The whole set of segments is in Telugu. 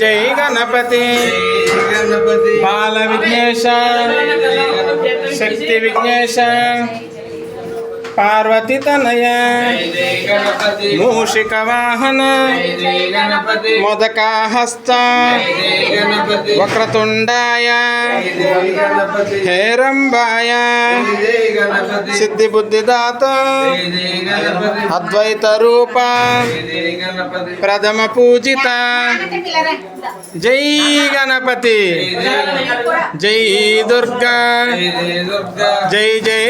जय गणपति। गणपति बाल विघ्नेश शक्ति विघ्नेश విఘ్నేశ పార్వతి తనయ మూషిక వాహన మొదకాహస్త వక్రతుండాయ హేరంబాయ సిద్ధి బుద్ధిదాత అద్వైత రూప ప్రథమ పూజిత జై గణపతి జై దుర్గా జై జై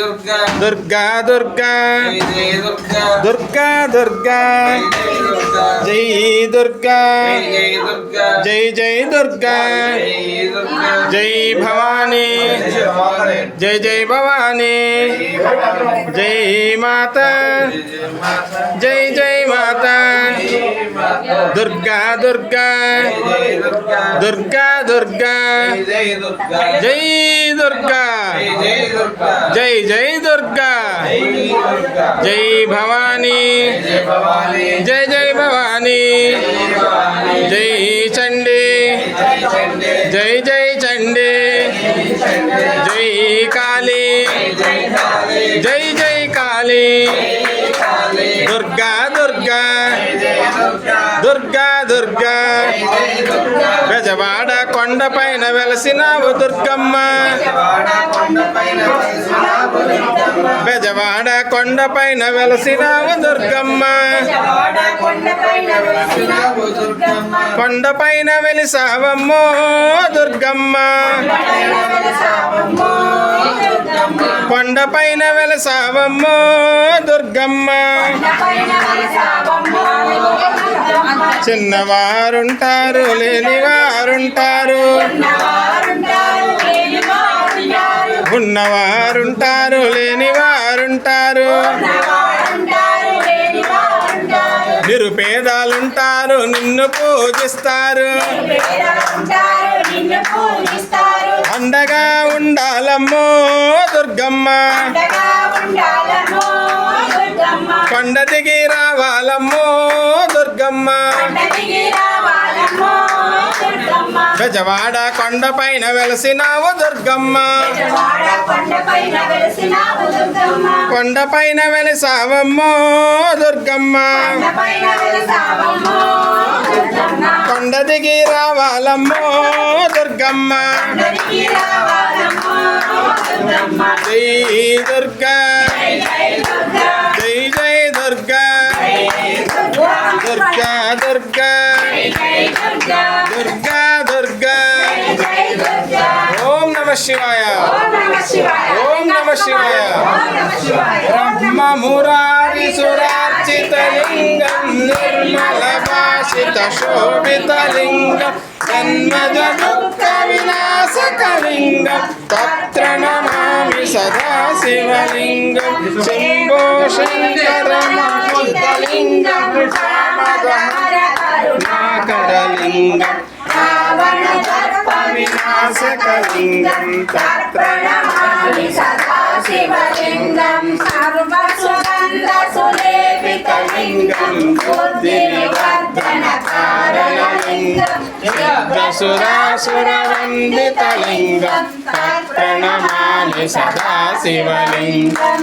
दुर्गा। दुर्गा दुर्गा। दुर्गा। जय दुर्गा। जय जय दुर्गा। जय भवानी। जय जय भवानी। जय माता। जय जय माता। దుర్గా దుర్గా. దుర్గా దుర్గా. జై దుర్గా. జై జై దుర్గా. జై భవానీ. జై జై భవానీ. జై చండీ. జై జై చండీ. జై కొండపైన వెలసినావు దుర్గమ్మ. బెజవాడ కొండపైన వెలసినావు దుర్గమ్మ. కొండపైన వెలిసావమ్మో దుర్గమ్మ. కొండపైన వెలసావమ్మో దుర్గమ్మ. చిన్నవారుంటారు లేనివారుంటారు. ఉన్నవారుంటారు లేనివారుంటారు. నిరుపేదాలుంటారు నిన్ను పూజిస్తారు. అండగా ఉండాలమ్మో దుర్గమ్మ. కొండ దిగి రావాలమ్మో దుర్గమ్మ. బెజవాడ కొండపైన వెలసినావు దుర్గమ్మ. కొండపైన వెలిసావమ్మో దుర్గమ్మ. కొండ దిగి రావాలమ్మో దుర్గమ్మ. ओम नमः शिवाय। ओम नमः शिवाय। ब्रह्म मुरारी सुरार्चित लिंगम निर्मल भाषित शोभित लिंगम जन्म दुख विनाशक लिंगम तत्र नमामि सदा शिवलिंग शिंगो शंकर लिंगम श्यामदहर करुणाकर लिंगम रावण సదా శివలింగం సర్వసుగంధసులేపితలింగం బుద్ధివివర్ధన కారణలింగం సురాసురవందితలింగం తత్ర నమామి సదా శివలింగం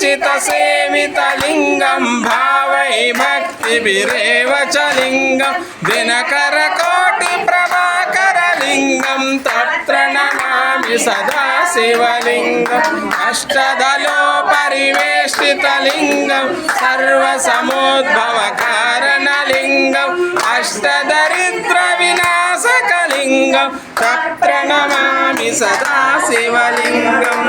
चितसेवितलिङ्गं भावै भक्तिभिरेव च प्रभाकर लिंगम तत्र नमामि सदा शिवलिङ्गम् अष्टदलोपरिवेष्टितलिङ्गं विनाशक अष्टदरिद्रविनाशकलिङ्गं तत्र नमामि सदा शिवलिङ्गम्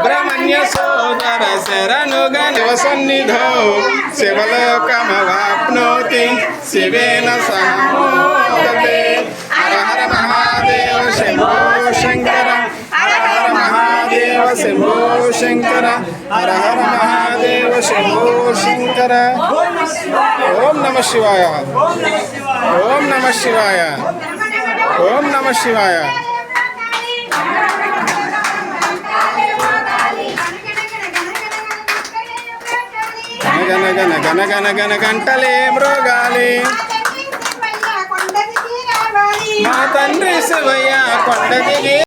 శివలింగం శంభో శంకర నమ శివాయ సాంబ సదా శివ నమ శివాయ స్వామియే శరణం శరణము అయ్యప్ప సుబ్రహ్మణ్య సోదర శరణు గణేశ సుబ్రహ్మణ్య సోదర శరణు గణివ సన్నిధో శివలోకమవాప్నోతి శివేన సమోదతే హర హర మహాదేవ శంభో శంకర హర హర మహాదేవ శంభో శంకర హర హర మహాదేవ శంభో శంకర ఓం నమ శివాయ ఓం నమ శివాయ ఓం నమ శివాయ గన గన గన గన గంటలే మృగాలి మా తండ్రి శివయ్య కొండ దిగి